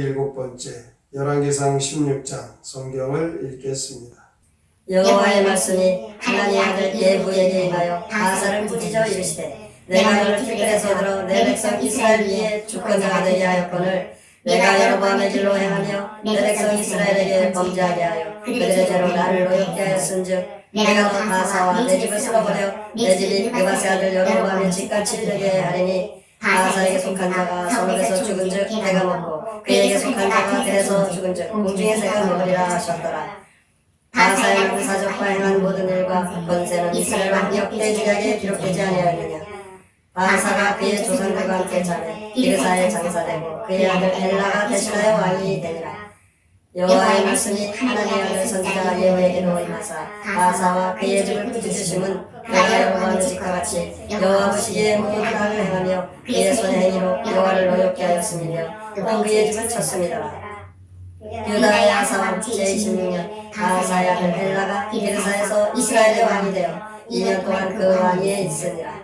189 누누기도의 307번째 열왕기상 16장 성경을 읽겠습니다. 여호와의 말씀이 하나님 아들 예후에게 임하여 바사를 부지져 이르시되 내가 너를 특별해서 들어 내 백성 이스라엘 위에 주권자 하되게 하였거늘 내가 여로보암의 길로 행하며 내 백성 이스라엘에게 범죄하게 하여 그들의 죄로 나를 노엽게 하였은즉 내가 너 바사와 내 집을 쓸어버려 내 집이 그바세 아들 여로보암의 집같이 되게 하리니 바사에게 속한 자가 성읍에서 죽은 즉 내가 먹고 그에게 속한 자가 들에서 죽은 즉 공중의 새가 먹으리라. 하셨더라. 바사의 그 사적과 행한 모든 일과 권세는 이스라엘 왕 역대지략에 기록되지 아니하였느냐. 바사가 그의 조상들과 함께 자매 기르사에 장사되고 그의 아들 엘라가 대신하여 왕이 되니라. 여호와의 말씀이 하나님의 아들 선지자 예후에게로 임하사. 바사와 그의 집을 부지주심은 그가 여호와의 집과 같이 여호와 보시기에 모든 악을 행하며 그의 손의 행위로 여호와를 노엽게 하였음이며 또 그의 집을 쳤습니다 유다의 아사왕 제26년 바사의 아들 엘라가 기르사에서 이스라엘의 왕이 되어 2년 동안 그 왕위에 있으니라.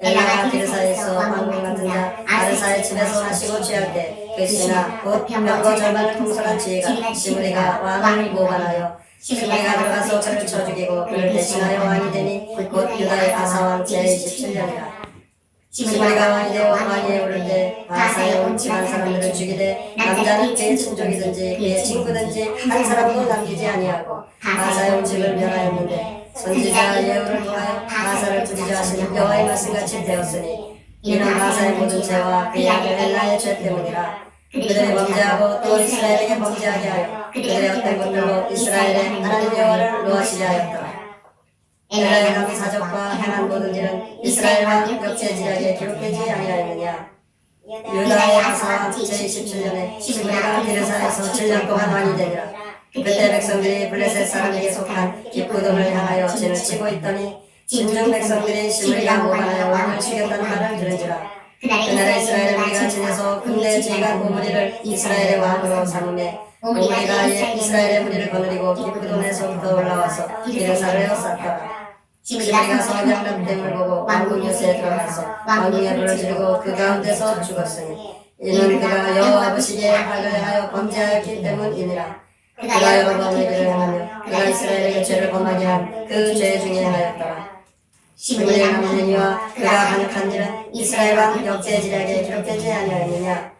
엘라가 기르사에서 왕궁 같은 자 아르사의 집에서 마시고 취할 때그 신하 곧 병거 절반을 통솔한 지혜가 시므리가 왕을 모반하여 시므리가 들어가서 그를 쳐 죽이고 그를 대신하여 왕이 되니 곧 유다의 아사왕 제27년이라. 시므리가 왕이 되어 왕위에 오를 때 바사에 온 집안 사람들을 죽이되 남자는 그의 친족이든지 그의 친구든지 한 사람도 남기지 아니하고 바사에 온 집을 멸하였는데 선지자 예후를 통하여 바사를 부지저 하시는 여호와의 말씀같이 되었으니 이는 바사의 모든 죄와 그의 아들 엘라의 죄 때문이라 그들이 범죄하고 또 이스라엘에게 범죄하게 하여 그들의 어떤 것들로 이스라엘의 하나님 여호와를 노하시게 하였더라. 엘라의 남의 사적과 행한 모든 일은 이스라엘 왕 역제 지략에 기록되지 아니하였느냐? 유다의 아사 제27년에 시므리가 디르사에서 7년 동안 왕이 되니라. 그때 백성들이 블레셋 사람에게 속한 기쁘돔을 향하여 진을 치고 있더니 진중 백성들이 시므리가 모반하여 왕을 죽였다는 말을 들은지라. 그날에 이스라엘의 무리가 진에서 군대 지휘관 오므리를 이스라엘의 왕으로 삼음에 오므리가 이스라엘의 무리를 거느리고 기쁘돔에서부터 올라와서 디르사를 에워쌌더라 시므리가 성장난 댐을 보고 왕궁 요새에 들어가서 왕궁에 불을 지르고 그 가운데서 죽었으니 이는 그가 여호와 보시기에 악을 하여 범죄하였기 때문이니라. 그가 여러 길을 행하며 그가 이스라엘에게 죄를 범하게 한 그 죄 중에 하였더라 시므리의 남은 행위와 그가 간역한 일은 이스라엘 왕 역대지략에 기록되지 아니하였느냐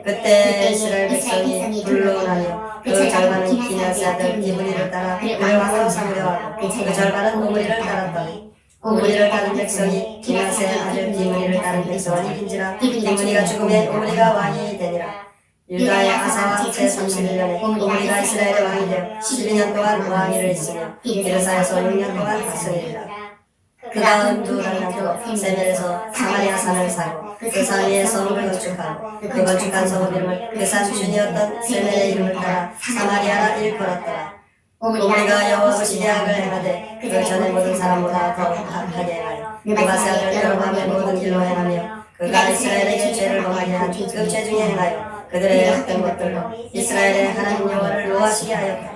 그때 이스라엘 백성이 불론하며 그 절반은 기냐스 아들 기브리를 따라 그를 왕으로 삼으려 하고 그 절반은 오므리를 따랐더니 오므리를 따른 백성이 기냐스의 아들 기브리를 따른 백성은 이긴지라 기브리가 죽음에 오므리가 왕이 되니라. 유다의 아사왕 제31년에 오므리가 이스라엘의 왕이 되어 12년 동안 왕위를 있으며 기르사에서 6년 동안 다스리리라 그 다음 두 달간도 세멜에서 사마리아 산을 사고 그산 위에 성읍을 건축하고 그 건축한 성읍 이름을 그산 주인이었던 세멜의 이름을 따라 사마리아라 일컬었더라. 오므리가 여호와 보시기에 악을 행하되 그 전에 모든 사람보다 더 악하게 행하여 느바세 아들 여로밤의 모든 길로 행하며 그가 이스라엘에게 죄를 범하게 한그죄 중에 행하여 그들의 악된 것들로 이스라엘의 하나님 여호와를 노하시게 하였더라.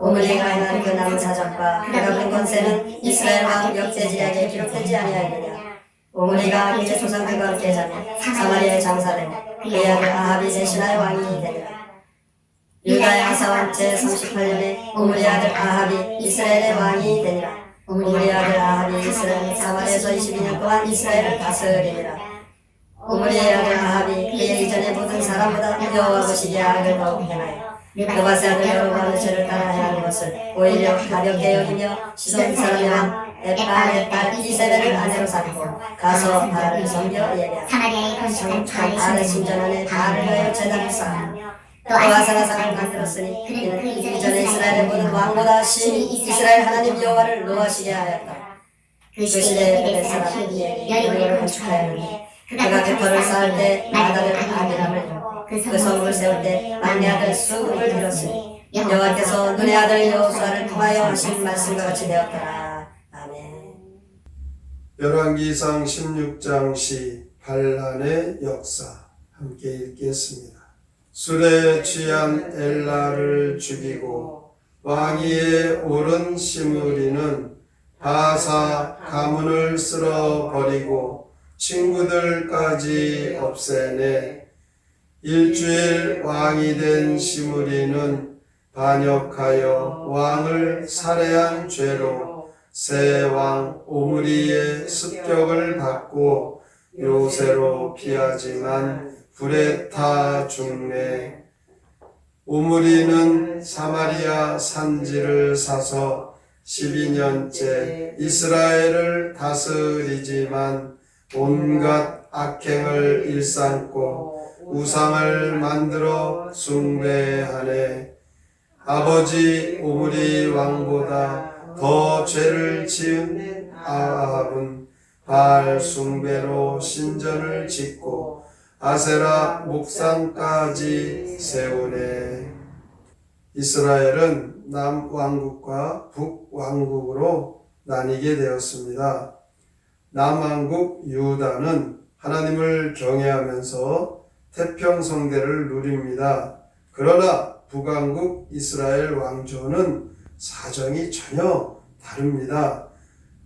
오므리가 행한 그 남은 사적과 그가 본 권세는 이스라엘 왕 역대지략에 기록되지 아니하였느냐 오므리가 그의 조상들과 함께 자며 사마리아에 장사되고 그의 아들 아합이 대신하여 왕이 되니라. 유다의 아사왕 제38년에 오므리 아들 아합이 이스라엘의 왕이 되니라. 오므리 아들 아합이 이스라엘 사마리아에서 22년 동안 이스라엘을 다스리니라. 오므리의 아들 아합이 그의 이전의 모든 사람보다 여호와 보시기에 악을 더욱 행하여 느바세 아들 여로보암의 죄를 따라 행하는 것을 오히려 가볍게 여기며 시돈 사람의 왕 딸 이세벨을 아내로 삼고 가서 바알을 섬겨 예배하고 사마리아에 건축한 바알의 바알의 신전 안에 바알을 위하여 제단을 쌓고 또또 아사라상을 만들었으니 그는 그 이전에 이스라엘의 모든 왕보다 심히 이스라엘 하나님 여호와를 노하시게 하였다. 그그 시대에 시대에 그의 그의 사람 사람 히엘이 여리고를 건축하였는데 그가 그 깃털을 쌓을 때 마다를 아비람을 그그 성읍을 세울 때 막내 아들 수국을 들었으니 여호와께서 눈의 아들 여호수아를 통하여 하신 말씀과 같이 되었더라 열왕기상 16장 시 반란의 역사 함께 읽겠습니다. 술에 취한 엘라를 죽이고 왕위에 오른 시므리는 바사 가문을 쓸어 버리고 친구들까지 없애네 일주일 왕이 된 시므리는 반역하여 왕을 살해한 죄로 새 왕 오므리의 습격을 받고 요새로 피하지만 불에 타 죽네. 오므리는 사마리아 산지를 사서 12년째 이스라엘을 다스리지만 온갖 악행을 일삼고 우상을 만들어 숭배하네. 아버지 오므리 왕보다 더 죄를 지은 아합은 바알 숭배로 신전을 짓고 아세라 목상까지 세우네 이스라엘은 남왕국과 북왕국으로 나뉘게 되었습니다. 남왕국 유다는 하나님을 경외하면서 태평성대를 누립니다. 그러나 북왕국 이스라엘 왕조는 사정이 전혀 다릅니다.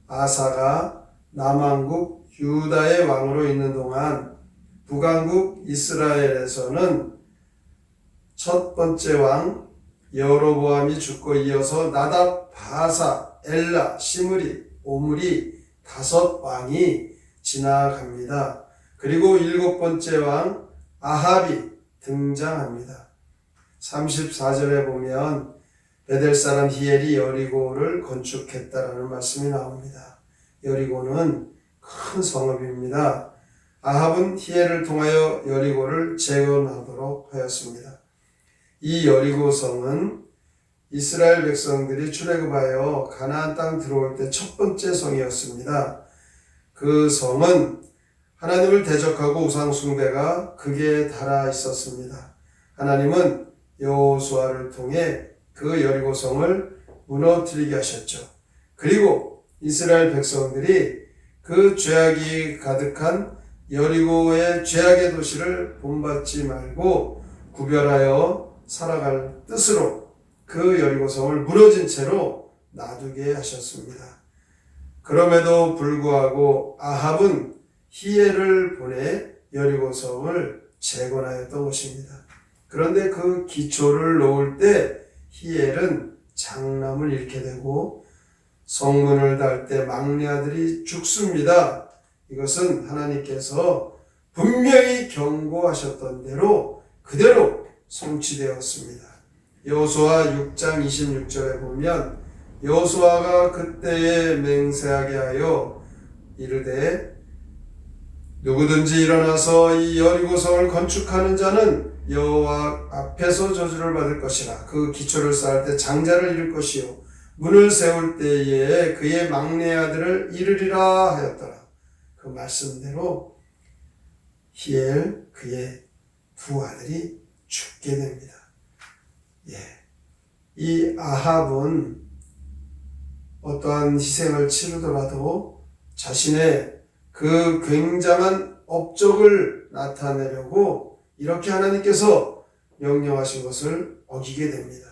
아사가 남왕국 유다의 왕으로 있는 동안 북왕국 이스라엘에서는 첫 번째 왕 여로보암이 죽고 이어서 나답, 바사, 엘라, 시므리, 오므리 다섯 왕이 지나갑니다. 그리고 일곱 번째 왕 아합이 등장합니다. 34절에 보면 베델 사람 히엘이 여리고를 건축했다라는 말씀이 나옵니다. 여리고는 큰 성읍입니다. 아합은 히엘을 통하여 여리고를 재건하도록 하였습니다. 이 여리고 성은 이스라엘 백성들이 출애굽하여 가나안 땅 들어올 때 첫 번째 성이었습니다. 그 성은 하나님을 대적하고 우상 숭배가 극에 달아 있었습니다. 하나님은 여호수아를 통해 그 여리고 성을 무너뜨리게 하셨죠. 그리고 이스라엘 백성들이 그 죄악이 가득한 여리고의 죄악의 도시를 본받지 말고 구별하여 살아갈 뜻으로 그 여리고성을 무너진 채로 놔두게 하셨습니다. 그럼에도 불구하고 아합은 히엘을 보내 여리고성을 재건하였던 것입니다. 그런데 그 기초를 놓을 때 히엘은 장남을 잃게 되고 성문을 달 때 막내 아들이 죽습니다. 이것은 하나님께서 분명히 경고하셨던 대로 그대로 성취되었습니다. 여호수아 6장 26절에 보면 여호수아가 그때에 맹세하게 하여 이르되 누구든지 일어나서 이 여리고성을 건축하는 자는 여호와 앞에서 저주를 받을 것이라 그 기초를 쌓을 때 장자를 잃을 것이요 문을 세울 때에 그의 막내 아들을 잃으리라 하였더라 그 말씀대로 히엘 그의 두 아들이 죽게 됩니다. 예. 이 아합은 어떠한 희생을 치르더라도 자신의 그 굉장한 업적을 나타내려고 이렇게 하나님께서 명령하신 것을 어기게 됩니다.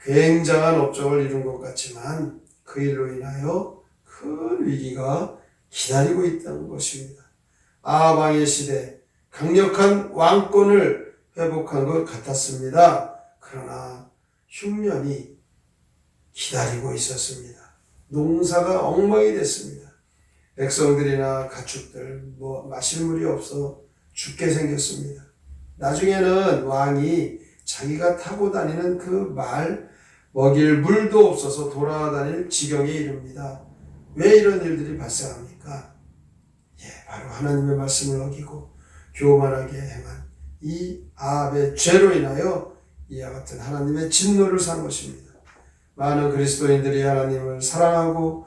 굉장한 업적을 이룬 것 같지만 그 일로 인하여 큰 위기가 기다리고 있다는 것입니다. 아방의 시대 강력한 왕권을 회복한 것 같았습니다. 그러나 흉년이 기다리고 있었습니다. 농사가 엉망이 됐습니다. 백성들이나 가축들 뭐 마실 물이 없어 죽게 생겼습니다. 나중에는 왕이 자기가 타고 다니는 그 말 먹일 물도 없어서 돌아다닐 지경에 이릅니다. 왜 이런 일들이 발생합니까? 예, 바로 하나님의 말씀을 어기고 교만하게 행한 이 아합의 죄로 인하여 이와 같은 하나님의 진노를 산 것입니다. 많은 그리스도인들이 하나님을 사랑하고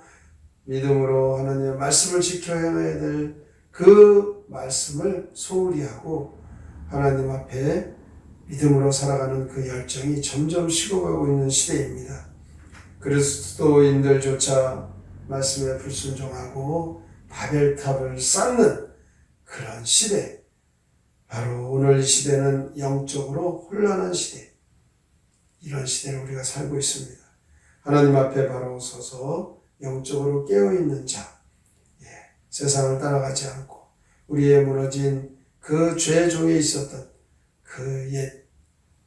믿음으로 하나님의 말씀을 지켜 행해야 될 그 말씀을 소홀히 하고 하나님 앞에 믿음으로 살아가는 그 열정이 점점 식어가고 있는 시대입니다. 그리스도인들조차 말씀에 불순종하고 바벨탑을 쌓는 그런 시대. 바로 오늘 이 시대는 영적으로 혼란한 시대. 이런 시대를 우리가 살고 있습니다. 하나님 앞에 바로 서서 영적으로 깨어있는 자. 예, 세상을 따라가지 않고 우리의 무너진 그 죄종에 있었던 그 옛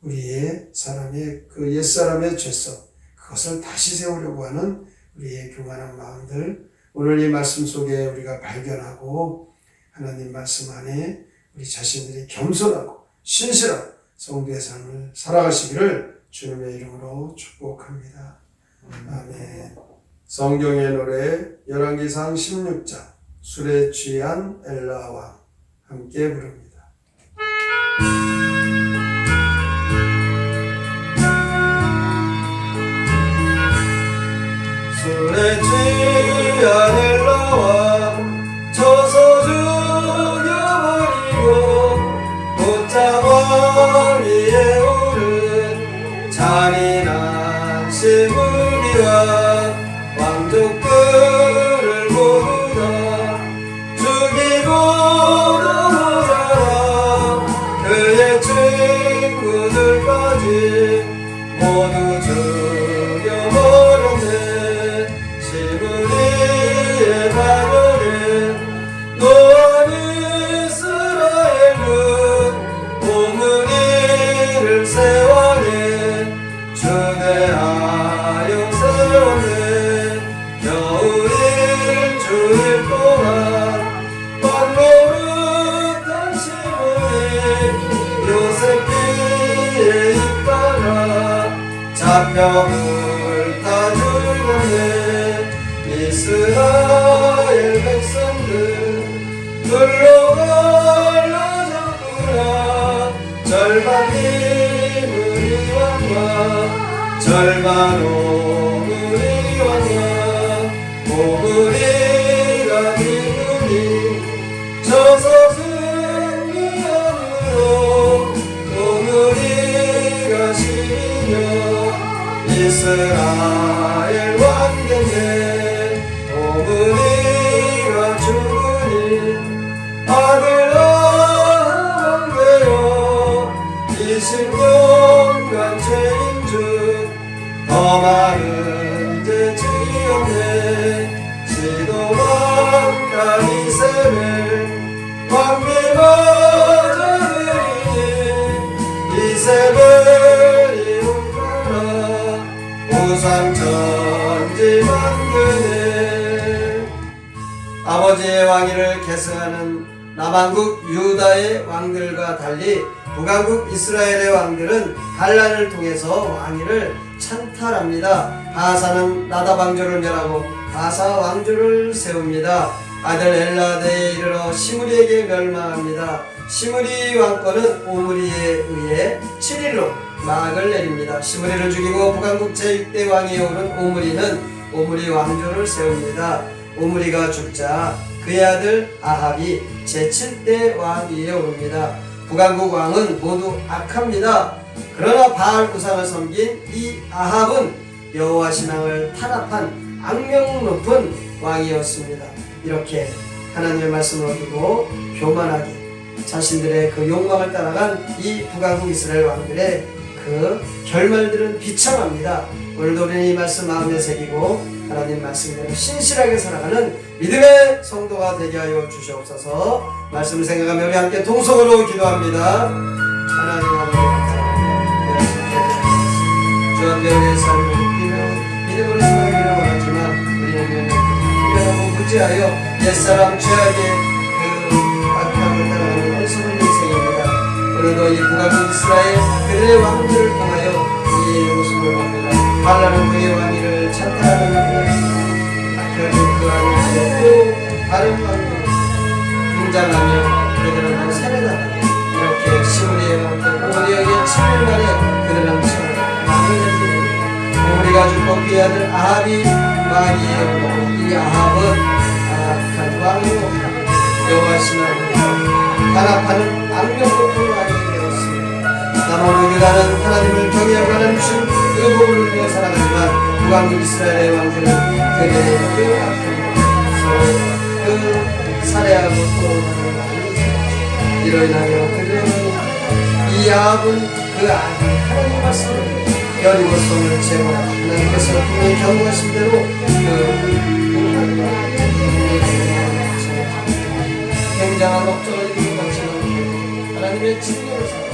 우리의 사람의 그 옛 사람의 죄성 그것을 다시 세우려고 하는 우리의 교만한 마음들 오늘 이 말씀 속에 우리가 발견하고 하나님 말씀 안에 우리 자신들이 겸손하고 신실한 성도의 삶을 살아가시기를 주님의 이름으로 축복합니다. 아멘. 성경의 노래 열왕기상 16장 술에 취한 엘라와 함께 부릅니다. 잔인한 시무리와 하여 세웠네 겨울일 주일 동안 왕노릇한 시므리 요셉기에 있다가 잡혀물 절반 오문이 왔나 오문이가 미문이 저서 승리함으로 오문이가 시며 이스라 중더 많은 죄 지었네 시도만 가이세벨 왕비마저들이 이세벨이 온가라 우상천지 만드네 아버지의 왕위를 계승하는 남한국 유다의 왕들과 달리 북한국 이스라엘의 왕들은 반란을 통해서 왕위를 찬탈합니다. 바사는 나답 왕조를 멸하고 바사 왕조를 세웁니다. 아들 엘라데에 이르러 시므리에게 멸망합니다. 시므리 왕권은 오므리에 의해 7일로 막을 내립니다. 시므리를 죽이고 북한국 제6대 왕위에 오른 오므리는 오므리 왕조를 세웁니다. 오므리가 죽자 그의 아들 아합이 제7대 왕위에 오릅니다. 북한국 왕은 모두 악합니다. 그러나 바알 우상을 섬긴 이 아합은 여호와 신앙을 탄압한 악명 높은 왕이었습니다. 이렇게 하나님의 말씀을 어기고 교만하게 자신들의 그 욕망을 따라간 이 북한국 이스라엘 왕들의 그 결말들은 비참합니다. 오늘도 우리는 이 말씀 마음에 새기고 하나님 말씀대로 신실하게 살아가는 믿음의 성도가 되게 하여 주시옵소서 말씀을 생각하며 우리 함께 동성으로 기도합니다. 하나님 아버지 주 앞에 우리의 삶을 느끼며 믿음으로 살아가기를 원하지만 우리는 이러고 무지하여 옛사람 죄악의 그 악함을 따라가는 어리석은 인생입니다. 오늘도 이 북한국 이스라엘 그들의 왕들을 통하여 이 모습을 봅니다. 반란은 그의 왕위를 찬탈하는 그들 그 안에서 또 다른 왕이 등장하며 그들은 살해당하게 이렇게 시므리의 왕들 오리에게 7일 만에 그들은 왕을 내리는 우리가 죽고 그의 아들 아합이 왕위에 오고 이 아합은 악한 왕으로 여호와 신앙을 탄압하는 악명 높은 왕이 되었습니다. 나만 우리라는 하나님을 하나님 주신 의복을 누리며 살아가지만 북왕국 이스라엘의 왕들은 그들의 그 악한 서로 그 살해하고 또 일어나며 그리고 이 야합은 그 아들 하나님 말씀을 여리고 손을 제거라 하나님께서 분명히 경고하신 대로 그 굉장한 목적을 이루고 마치는 하나님의 진노를